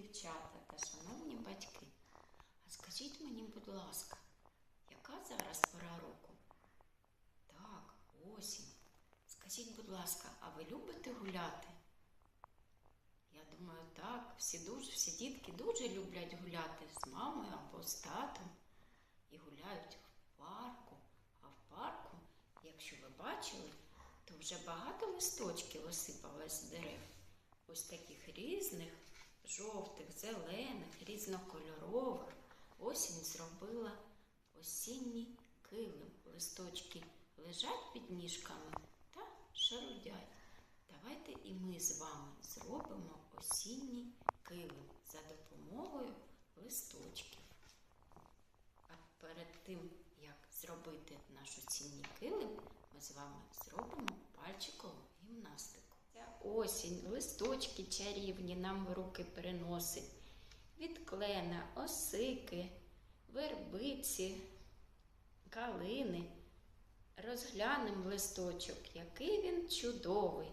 дівчата та шановні батьки. А скажіть мені, будь ласка, яка зараз пора року? Так, осінь. Скажіть, будь ласка, а ви любите гуляти? Я думаю, так, всі дуже, всі дітки дуже люблять гуляти з мамою або з татом і гуляють в парку. А в парку, якщо ви бачили, то вже багато листочків осипалось з дерев. Ось таких різних, жовтих, зелених, різнокольорових. Осінь зробила осінній килим. Листочки лежать під ніжками та шарудять. Давайте і ми з вами зробимо осінній килим за допомогою листочків. А перед тим, як зробити наш осінній килим, ми з вами зробимо пальчикову гімнастику. Осінь, листочки чарівні нам в руки приносить. Від клена, осики, вербиці, калини. Розглянем листочок, який він чудовий,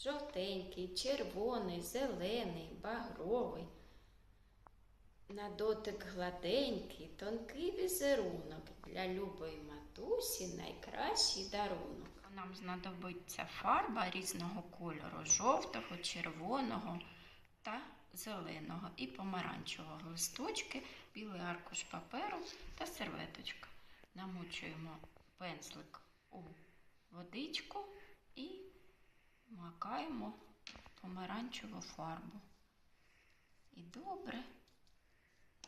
жовтенький, червоний, зелений, багровий. На дотик гладенький, тонкий візерунок для любої матусі найкращий дарунок. Нам знадобиться фарба різного кольору жовтого, червоного та зеленого і помаранчевого листочки, білий аркуш паперу та серветочка. Намочуємо пензлик у водичку і макаємо помаранчеву фарбу. І добре,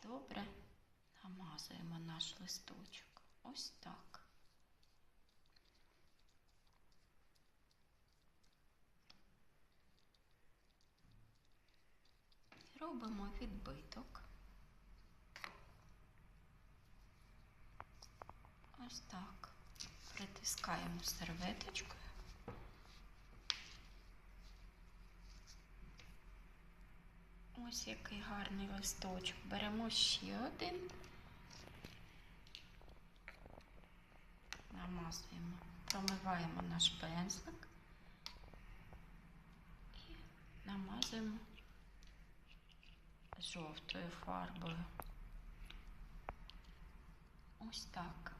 добре намазуємо наш листочок. Ось так. Робимо відбиток. Ось так. Притискаємо серветочкою. Ось який гарний листочок. Беремо ще один. Намазуємо, промиваємо наш пензлик і намазуємо жовтою фарбою. Ось так.